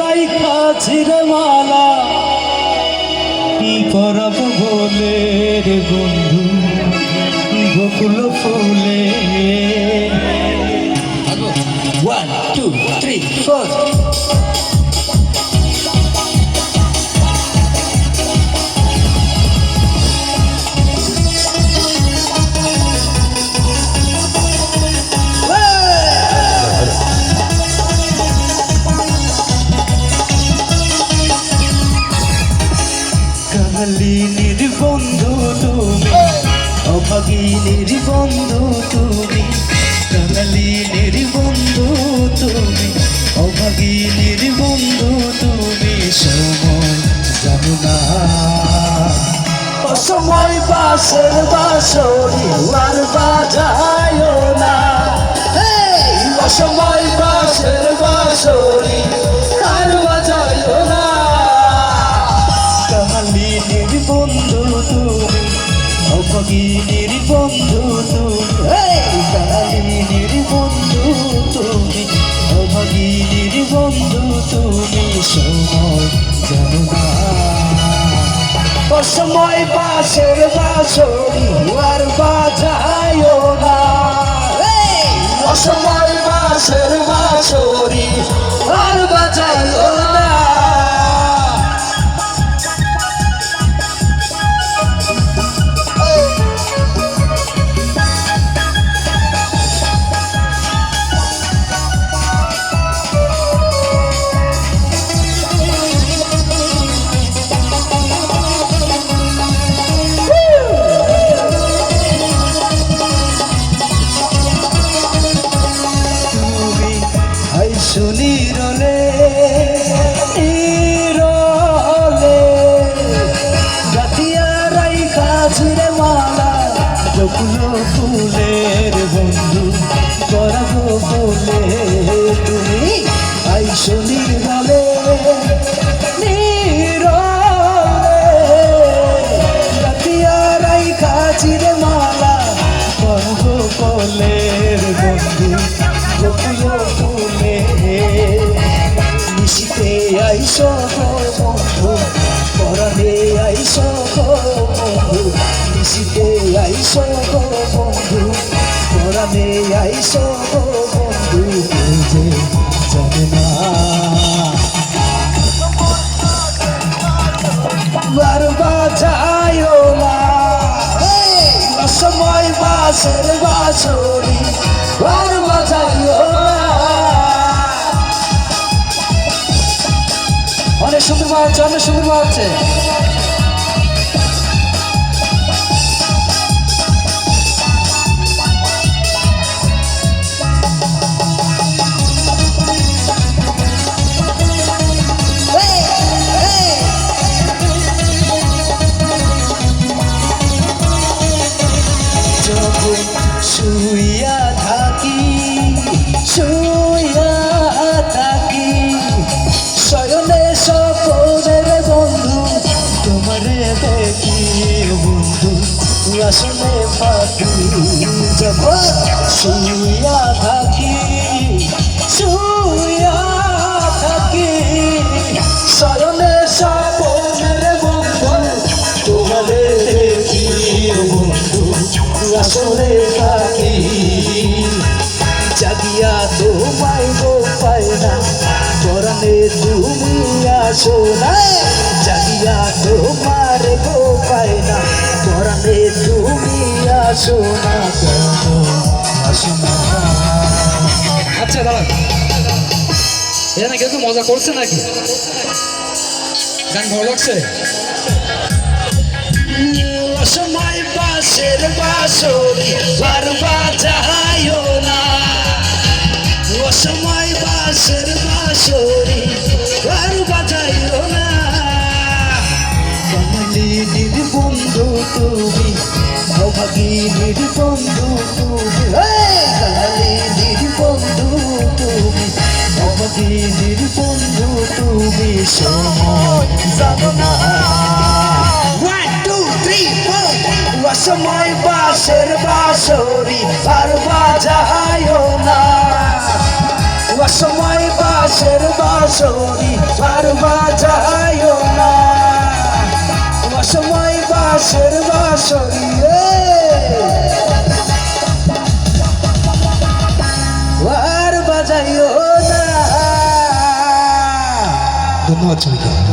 রাইখা ছিড়ে মালা। কি করব রে বন্ধু? গোকুল ফুলে? ওয়ান টু থ্রি ফোর কালিনীর বন্ধু তুমি অভাগিনীর বন্ধু তুমি কালিনীর বন্ধু তুমি অভাগিনীর বন্ধু তুমি সময় জানো না। অসময় বাসের বাসরি আর বাজায় না। এই অসময় বাসের বাসরি অভাগিনীর বন্ধু তুমি। কালিনীর বন্ধু তুমি। অভাগিনীর বন্ধু তুমি। সময় জানো না। অসময় বাসের বাসরি আর বাজায় না। অসময় বাসের বাসরি ফুলের বন্ধু করাবো বলে তুমি নিরলে জাতিয়া রাই মালা করব কলের বন্ধু গোপুল ফুলে। আইস বন্ধু, পরাণে আইস বন্ধু মিশিতে আইস পরাণে আইস বন্ধু যে জানে না বার বাজায় না। সময় বাসের বাসরি বার বাজায় না। অনেক সুন্দর বাজছে, অনেক সুন্দর বাজছে। আসলে পাখি, যখন শুইয়া থাকি শুইয়া থাকি শয়নে সপনের বন্ধু তোমারে বন্ধু, আসলে পাখি। জাগিয়া তোমায় গো পায় না পরাণে তুমি আসো না জাগিয়া তোমার গো পায় না। পরাণে তুমি আসো না আসো না আচ্ছা দাঁড়ান। এটা নাকি একটু মজা করছে নাকি? গান ভালো লাগছে? সময় বাসের বাসরি বার বাজায় না। ও সময় বাসের বাসরি বার বাজায় না। কমলিনীর বন্ধু তুমি অভাগিনীর বন্ধু তুমি। কমলিনীর বন্ধু তুমি অভাগিনীর বন্ধু তুমি। সময় জানো না. সময় বাসের বাসরি আর বাজায় না। সময় বাসের বাসরি আর বাজায় না। সময় বাস বাসের বাসরি আর বাজাইও না। ধন্যবাদ